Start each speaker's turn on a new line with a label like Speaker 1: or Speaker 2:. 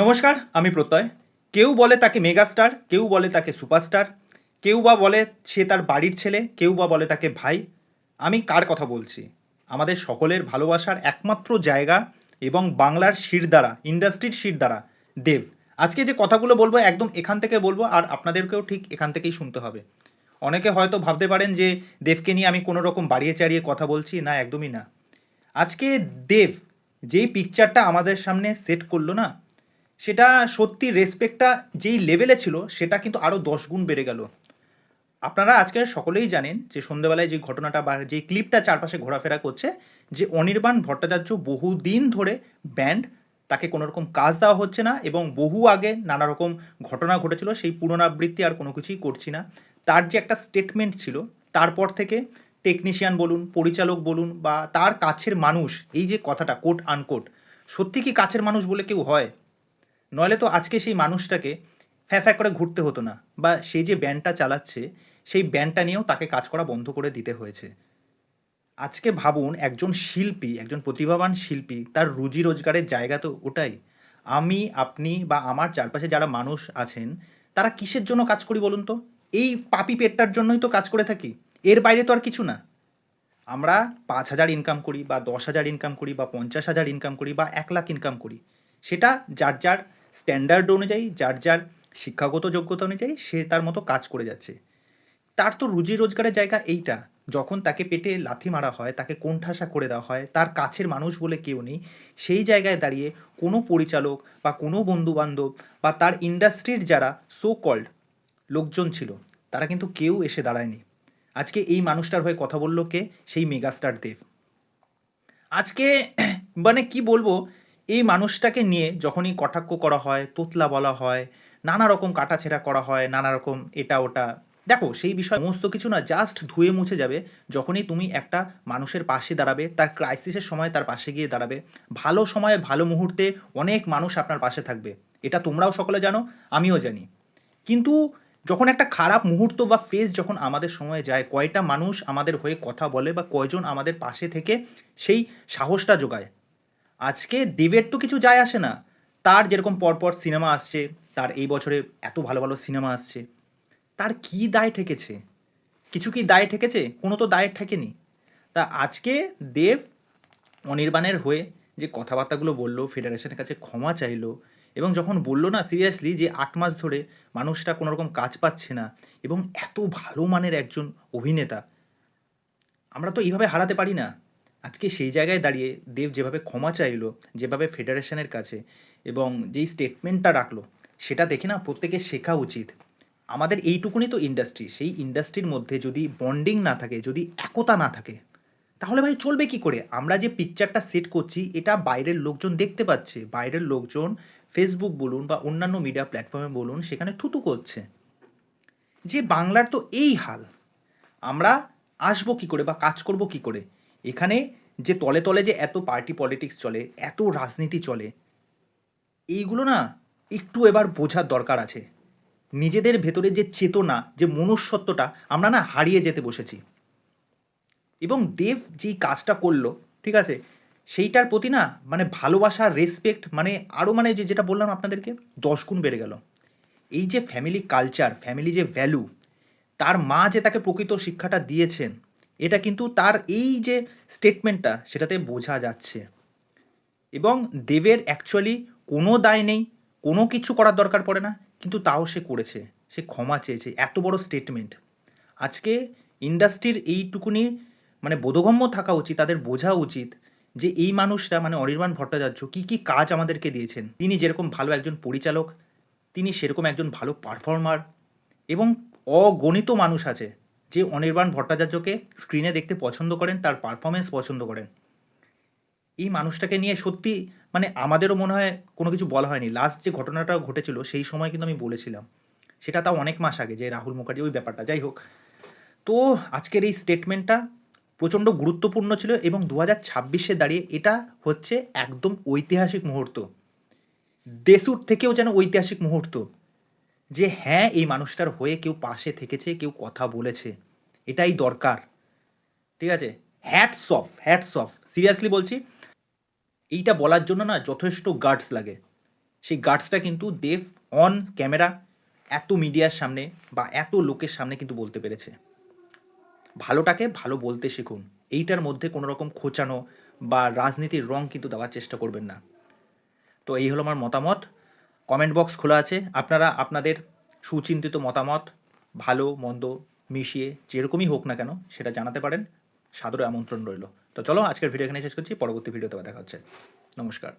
Speaker 1: নমস্কার, আমি প্রত্যয়। কেউ বলে তাকে মেগাস্টার, কেউ বলে তাকে সুপারস্টার, কেউ বা বলে সে তার বাড়ির ছেলে, কেউ বা বলে তাকে ভাই। আমি কার কথা বলছি? আমাদের সকলের ভালোবাসার একমাত্র জায়গা এবং বাংলার শিরদাঁড়া ইন্ডাস্ট্রির শিরদাঁড়া দেব। আজকে যে কথাগুলো বলব একদম এখান থেকে বলব, আর আপনাদেরকেও ঠিক এখান থেকেই শুনতে হবে। অনেকে হয়তো ভাবতে পারেন যে, দেবকে নিয়ে আমি কোনো রকম বাড়িয়ে চাড়িয়ে কথা বলছি, না, একদমই না। আজকে দেব যেই পিকচারটা আমাদের সামনে সেট করল না সেটা সত্যি রেসপেক্টটা যেই লেভেলে ছিল, সেটা কিন্তু আরও দশ গুণ বেড়ে গেল। আপনারা আজকে সকলেই জানেন যে সন্ধ্যেবেলায় যে ঘটনাটা বা যে ক্লিপটা চারপাশে ঘোরাফেরা করছে, যে অনির্বাণ ভট্টাচার্য বহুদিন ধরে ব্যান্ড তাকে কোনো রকম কাজ দেওয়া হচ্ছে না এবং বহু আগে নানা রকম ঘটনা ঘটেছিল, সেই পুনরাবৃত্তি আর কোনো কিছুই করছি না। তার যে একটা স্টেটমেন্ট ছিল, তারপর থেকে টেকনিশিয়ান বলুন, পরিচালক বলুন বা তার কাছের মানুষ, এই যে কথাটা কোট আনকোট সত্যি কি কাছের মানুষ বলে কেউ হয়? নইলে তো আজকে সেই মানুষটাকে ফ্যা ফ্যা করে ঘুরতে হতো না। বা সে যে ব্যান্ডটা চালাচ্ছে, সেই ব্যান্ডটা নিয়েও তাকে কাজ করা বন্ধ করে দিতে হয়েছে। আজকে ভাবুন, একজন শিল্পী, একজন প্রতিভাবান শিল্পী, তার রুজি রোজগারের জায়গা তো ওটাই। আমি, আপনি বা আমার চারপাশে যারা মানুষ আছেন, তারা কিসের জন্য কাজ করি বলুন তো? এই পাপি পেটটার জন্যই তো কাজ করে থাকি। এর বাইরে তো আর কিছু না। আমরা পাঁচ হাজার ইনকাম করি, বা দশ হাজার ইনকাম করি, বা পঞ্চাশ হাজার ইনকাম করি, বা এক লাখ ইনকাম করি। সেটা যার যার স্ট্যান্ডার্ড অনুযায়ী, যার যার শিক্ষাগত যোগ্যতা অনুযায়ী সে তার মতো কাজ করে যাচ্ছে। তার তো রুজি রোজগারের জায়গা এইটা, যখন তাকে পেটে লাথি মারা হয়, তাকে কোণঠাসা করে দেওয়া হয়, তার কাছের মানুষ বলে কেউ নেই, সেই জায়গায় দাঁড়িয়ে কোনো পরিচালক বা কোনো বন্ধুবান্ধব বা তার ইন্ডাস্ট্রির যারা সো কল্ড লোকজন ছিল, তারা কিন্তু কেউ এসে দাঁড়ায়নি। আজকে এই মানুষটার হয়ে কথা বলল কে? সেই মেগাস্টার দেব। আজকে মানে কি বলব এই মানুষটাকে নিয়ে যখনই কটাক্ষ করা হয়, তোতলা বলা হয়, নানা রকম কাটাছেঁড়া করা হয়, নানা রকম এটা ওটা, দেখো সেই বিষয় সমস্ত কিছু না জাস্ট ধুয়ে মুছে যাবে যখনই তুমি একটা মানুষের পাশে দাঁড়াবে, তার ক্রাইসিসের সময় তার পাশে গিয়ে দাঁড়াবে। ভালো সময়ে, ভালো মুহূর্তে অনেক মানুষ আপনার পাশে থাকবে। এটা তোমরাও সকলে জানো, আমিও জানি। কিন্তু যখন একটা খারাপ মুহূর্ত বা ফেজ যখন আমাদের সময় যায়, কয়টা মানুষ আমাদের হয়ে কথা বলে বা কয়জন আমাদের পাশে থেকে সেই সাহসটা যোগায়? আজকে দেবের তো কিছু যায় আসে না। তার যেরকম পরপর সিনেমা আসছে, তার এই বছরে এত ভালো ভালো সিনেমা আসছে। তার কি দায় ঠেকেছে? কিছু কি দায় ঠেকেছে? কোনো তো দায় ঠেকেনি। তা আজকে দেব অনির্বাণের হয়ে যে কথাবার্তাগুলো বলল, ফেডারেশনের কাছে ক্ষমা চাইলো এবং যখন বলল না সিরিয়াসলি যে আট মাস ধরে মানুষটা কোনো রকম কাজ পাচ্ছে না এবং এত ভালো মানের একজন অভিনেতা, আমরা তো এইভাবে হারাতে পারি না। আজকে সেই জায়গায় দাঁড়িয়ে দেব যেভাবে ক্ষমা চাইলো, যেভাবে ফেডারেশনের কাছে এবং যেই স্টেটমেন্টটা রাখল, সেটা দেখে না প্রত্যেকের শেখা উচিত। আমাদের এইটুকুনি তো ইন্ডাস্ট্রি সেই ইন্ডাস্ট্রির মধ্যে যদি বন্ডিং না থাকে, যদি একতা না থাকে, তাহলে ভাই চলবে কি করে? আমরা যে পিকচারটা সেট করছি, এটা বাইরের লোকজন দেখতে পাচ্ছে। বাইরের লোকজন ফেসবুক বলুন বা অন্যান্য মিডিয়া প্ল্যাটফর্মে বলুন, সেখানে থুতু করছে। যে বাংলার তো এই হাল। আমরা আসব কি করে বা কাজ করব কি করে? এখানে যে তলে তলে যে এত পার্টি পলিটিক্স চলে, এত রাজনীতি চলে, এইগুলো না একটু এবার বোঝার দরকার আছে। নিজেদের ভেতরে যে চেতনা, যে মনুষ্যত্বটা, আমরা না হারিয়ে যেতে বসেছি। এবং দেব যেই কাজটা করল, ঠিক আছে, সেইটার প্রতি না মানে ভালোবাসা রেসপেক্ট মানে আরও মানে যে যেটা বললাম আপনাদেরকে, দশ গুণ বেড়ে গেল। এই যে ফ্যামিলি কালচার ফ্যামিলি যে ভ্যালু তার মা যে তাকে প্রকৃত শিক্ষাটা দিয়েছেন এটা কিন্তু তার এই যে স্টেটমেন্টটা সেটাতে বোঝা যাচ্ছে। এবং দেবের অ্যাকচুয়ালি কোনো দায় নেই, কোনো কিছু করার দরকার পড়ে না, কিন্তু তাও সে করেছে, সে ক্ষমা চেয়েছে, এত বড় স্টেটমেন্ট আজকে ইন্ডাস্ট্রির এইটুকুনি মানে বোধগম্য থাকা উচিত, তাদের বোঝা উচিত যে এই মানুষরা মানে অনির্বাণ ভট্টাচার্য কী কী কাজ আমাদেরকে দিয়েছেন। তিনি যেরকম ভালো একজন পরিচালক, তিনি সেরকম একজন ভালো পারফর্মার এবং অগণিত মানুষ আছে। যে অনির্বাণ ভট্টাচার্যকে স্ক্রিনে দেখতে পছন্দ করেন, তার পারফরমেন্স পছন্দ করেন। এই মানুষটাকে নিয়ে সত্যি মানে আমাদেরও মনে হয় কোনো কিছু বলা হয়নি। লাস্ট যে ঘটনাটা ঘটেছিল, সেই সময় কিন্তু আমি বলেছিলাম। সেটা তাও অনেক মাস আগে যে রাহুল মুখার্জি, ওই ব্যাপারটা। যাই হোক, তো আজকের এই স্টেটমেন্টটা প্রচণ্ড গুরুত্বপূর্ণ ছিল এবং দু হাজার ছাব্বিশে দাঁড়িয়ে এটা হচ্ছে একদম ঐতিহাসিক মুহূর্ত। দেশুর থেকেও যেন ঐতিহাসিক মুহূর্ত। যে হ্যাঁ এই মানুষটার হয়ে কেউ পাশে থেকেছে, কেউ কথা বলেছে। এটাই দরকার। ঠিক আছে? Hats off hats off seriously বলছি, এইটা বলার জন্য না যথেষ্ট গার্ডস লাগে। সেই গার্ডসটা কিন্তু দেব অন ক্যামেরা এত মিডিয়ার সামনে বা এত লোকের সামনে কিন্তু বলতে পেরেছে। ভালোটাকে ভালো বলতে শিখুন। এইটার মধ্যে কোনো রকম খোঁচানো বা রাজনীতির রং কিন্তু দেওয়ার চেষ্টা করবেন না। তো এই হলো আমার মতামত। কমেন্ট বক্স খোলা আছে। আপনারা আপনাদের সুচিন্তিত মতামত, ভালো, মন্দ মিশিয়ে যেরকমই হোক না কেন সেটা জানাতে পারেন। সাদরে আমন্ত্রণ রইল। তো চলো আজকের ভিডিও এখানে শেষ করছি। পরবর্তী ভিডিওতে দেখা হচ্ছে। নমস্কার।